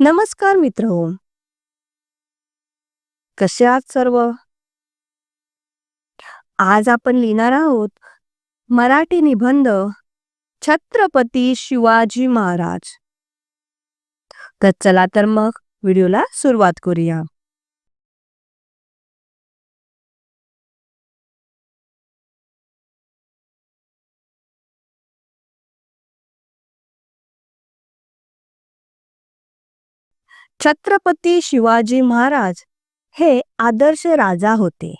नमस्कार मित्र. कसे आहात सर्व? आज आपण लिहिणार आहोत मराठी निबंध छत्रपती शिवाजी महाराज. तर चला तर मग व्हिडिओला सुरुवात करूया. छत्रपती शिवाजी महाराज हे आदर्श राजा होते.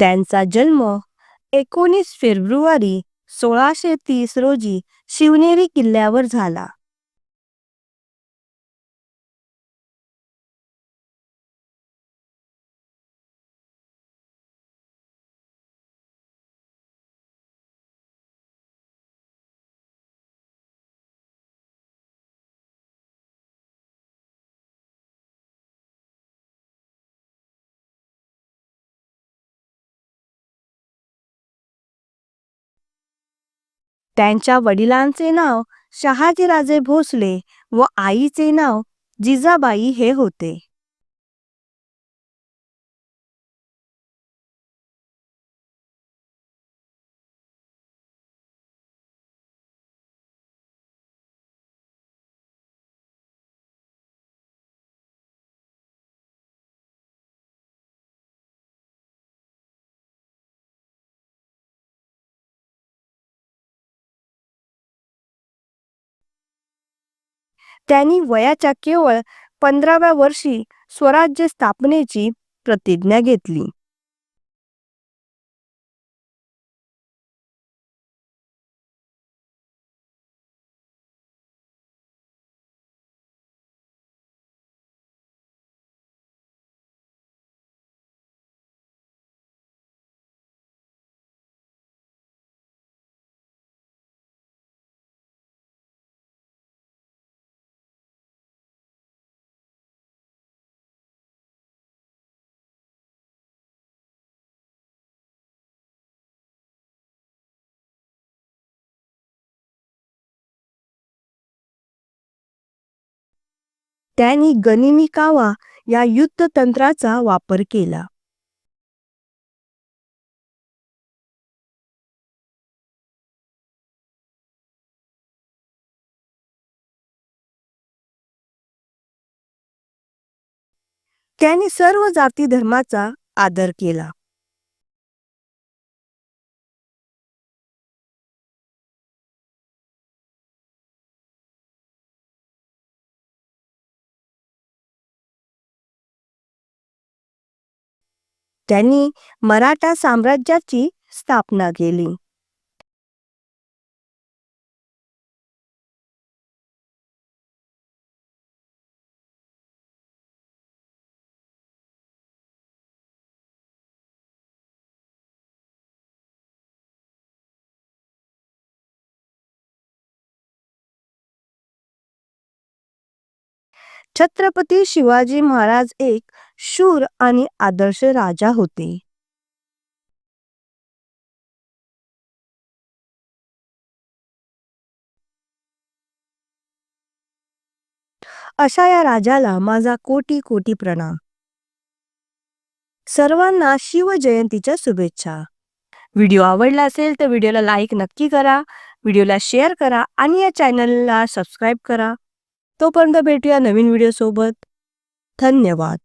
त्यांचा जन्म एकोणीस फेब्रुवारी सोळाशे तीस रोजी शिवनेरी किल्ल्यावर झाला. त्यांच्या वडिलांचे नाव शहाजीराजे भोसले व आईचे नाव जिजाबाई हे होते. त्यांनी वयाच्या केवळ पंधराव्या वर्षी स्वराज्य स्थापनेची प्रतिज्ञा घेतली. त्यांनी गनिमिकावा या या युद्धतंत्राचा वापर केला. त्यांनी सर्व जाती धर्माचा आदर केला. त्यांनी मराठा साम्राज्याची स्थापना केली. छत्रपती शिवाजी महाराज एक शूर आणि आदर्श राजा होते. अशा या राजाला माझा कोटी कोटी प्रणाम. सर्वांना शिवजयंतीच्या शुभेच्छा. व्हिडिओ आवडला असेल तर व्हिडिओला लाईक नक्की करा व्हिडिओला शेअर करा आणि या चॅनलला सबस्क्राईब करा. तोपर्यंत भेटूया नवीन व्हिडिओसोबत धन्यवाद.